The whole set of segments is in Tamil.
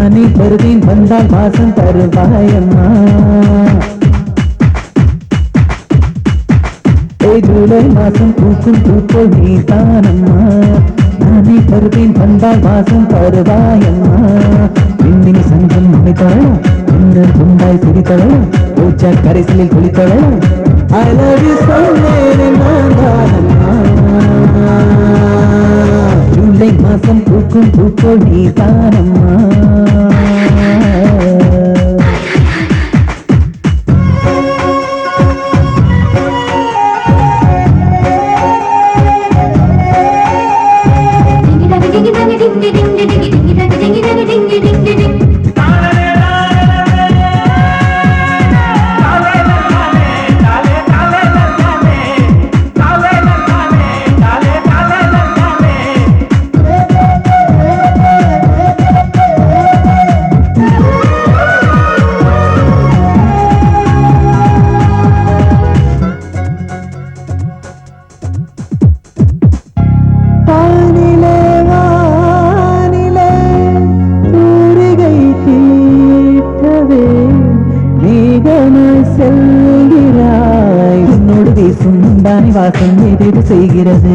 நானே வருவேன் வந்தால் பாசம் தருவாயம்மா ஜூலை மாசம் பூக்கும் பூப்போல் நீ தானம்மா. நானே வருவேன் வந்தால் வாசம் தருவாயம்மா. மின்மினி சங்கம் அமைத்தவளும் பின்னர் குண்டாய் சிரித்தவளும் பூச்சா கரைசலில் குளித்தவளும் அழகு love you சொன்னேன் நான் தானம்மா. ஜூலை மாசம் பூக்கும் డింగి డింగి డింగి డింగి డింగి డింగి డింగి డింగి డింగి డింగి ஏதேது செய்கிறது.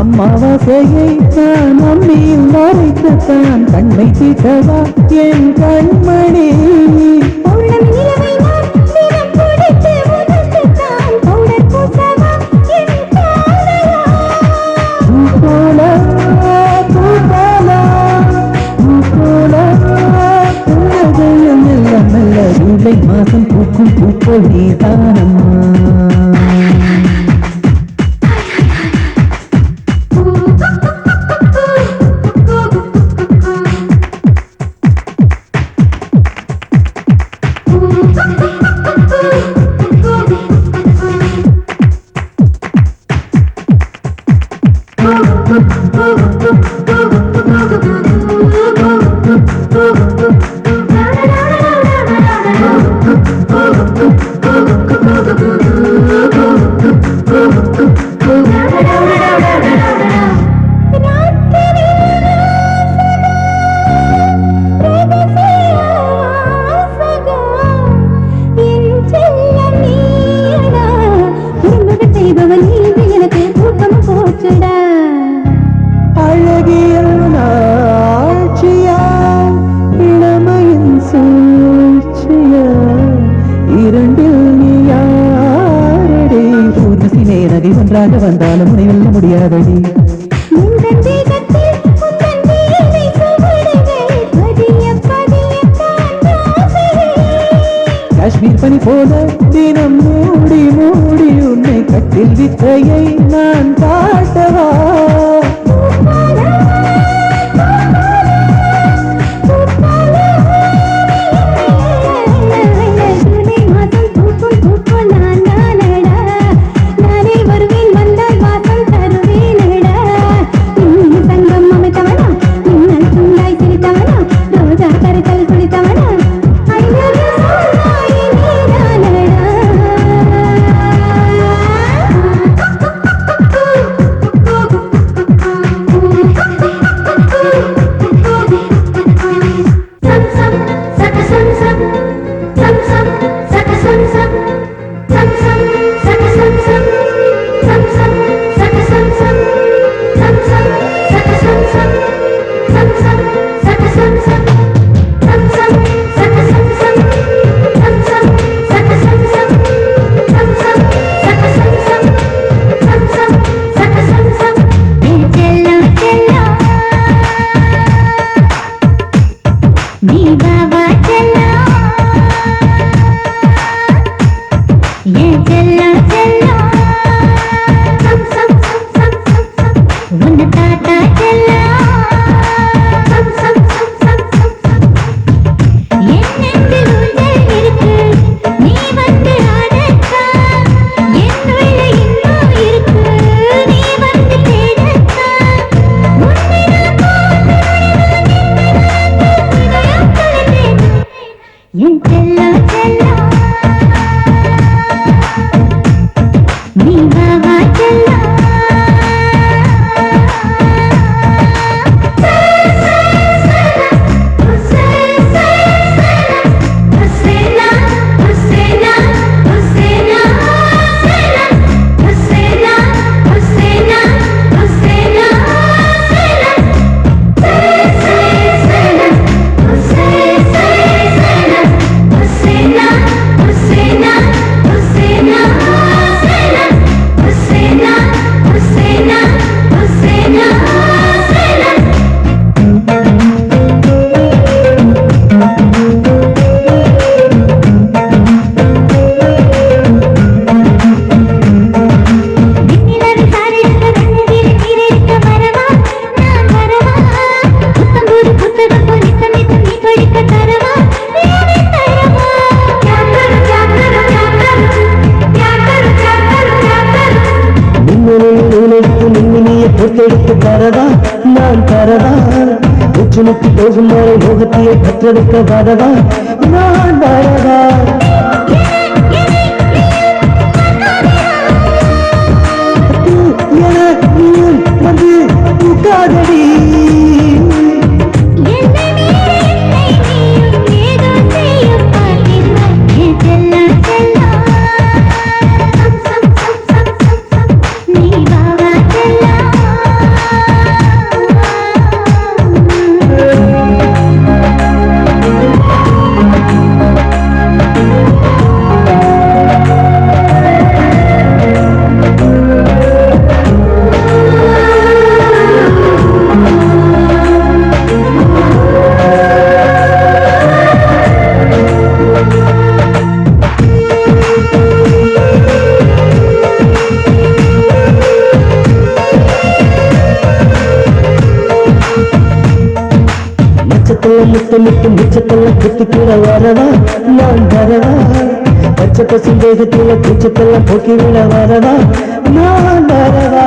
அம்மாவாசையை நான் அம்மியில் மறைத்துத்தான் கண்ணை தீட்டவா என் கண்மணி? Come on. ஒன்றாக வந்தாலும் உன்னை வெல்ல முடியாதடி. காஷ்மீர் பனி போல தினம் மூடி மூடி உன்னை கட்டில் வித்தையை நான் காட்டவா? விசுமுக்கு போகும் வரை யோகத்திலே கற்றெடுக்க வரவா நான் வரவா கட்டும் உச்சத்தெல்லாம் குத்துக்கிற வரவா? நான் வரவா? பச்சை பசும் வேகத்தில் பூச்சத்தெல்லாம் போக்கி விட வரவா? நான் வரவா?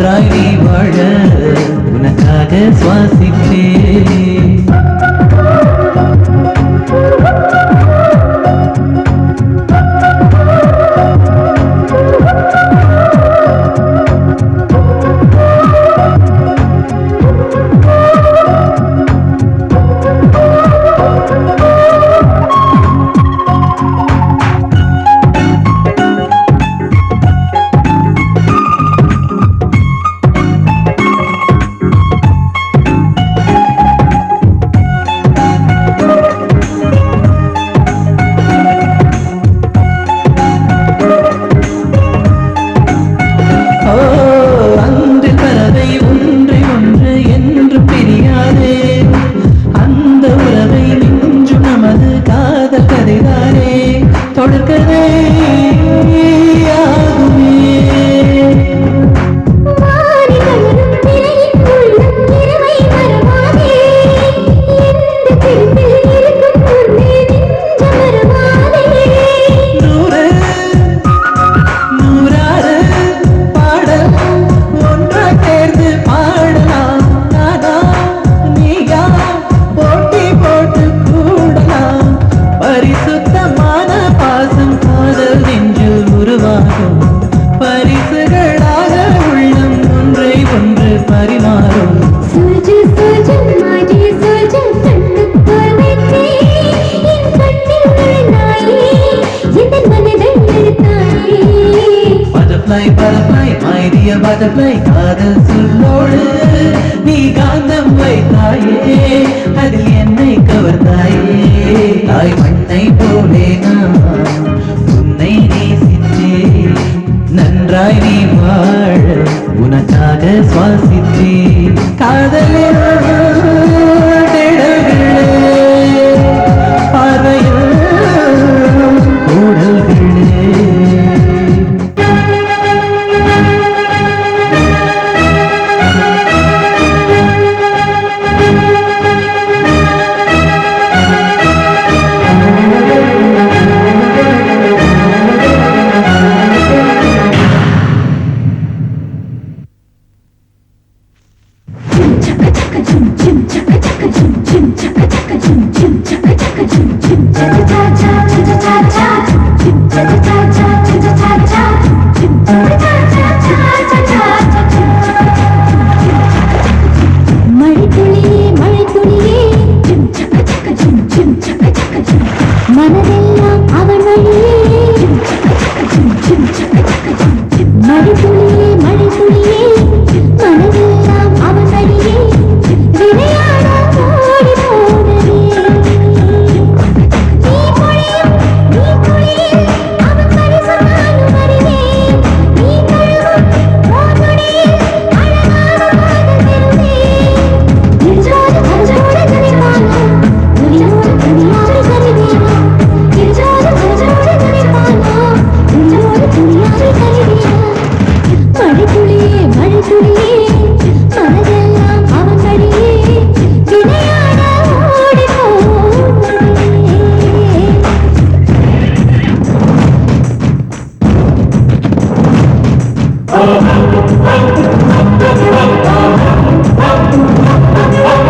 ஒன்றாய் நீ வாழ உனக்காக சுவாசித்தேன் காதலை காதல் சொல்லோடு நீ காந்தம் வைத்தாயே அதில் என்னை கவர்ந்தாயே. தாய் மண்ணை போலே நான் உன்னை நேசித்தே நன்றாய் நீ வாழ உனக்காக சுவாசித்தே காதலே Oh,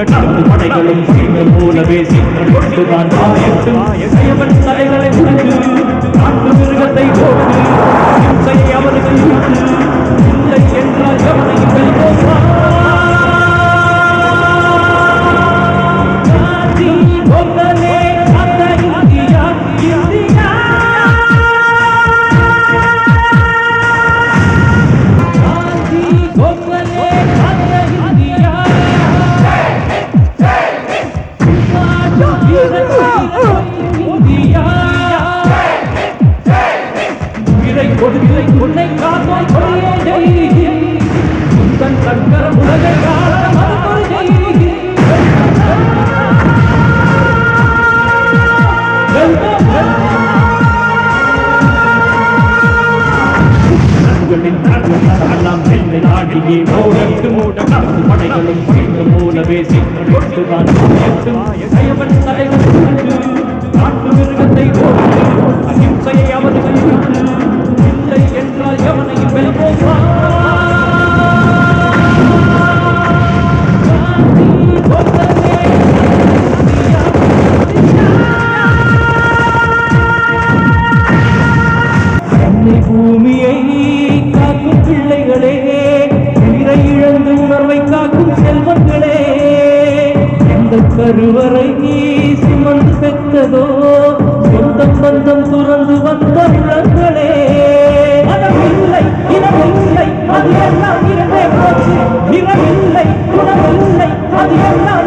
உடட்டும் படைகளும் சிங்கம் போலவே சிங்கம் கொண்டு தலைகளை அவர்கள் கருவறை நீ சுமந்து பெற்றதோ? சொந்தம் பந்தம் துறந்து வந்த உள்ளங்களே இல்லை இடமில்லை அது எல்லாம் இருந்தே போச்சு இடமில்லை உணவில்லை அது எல்லாம்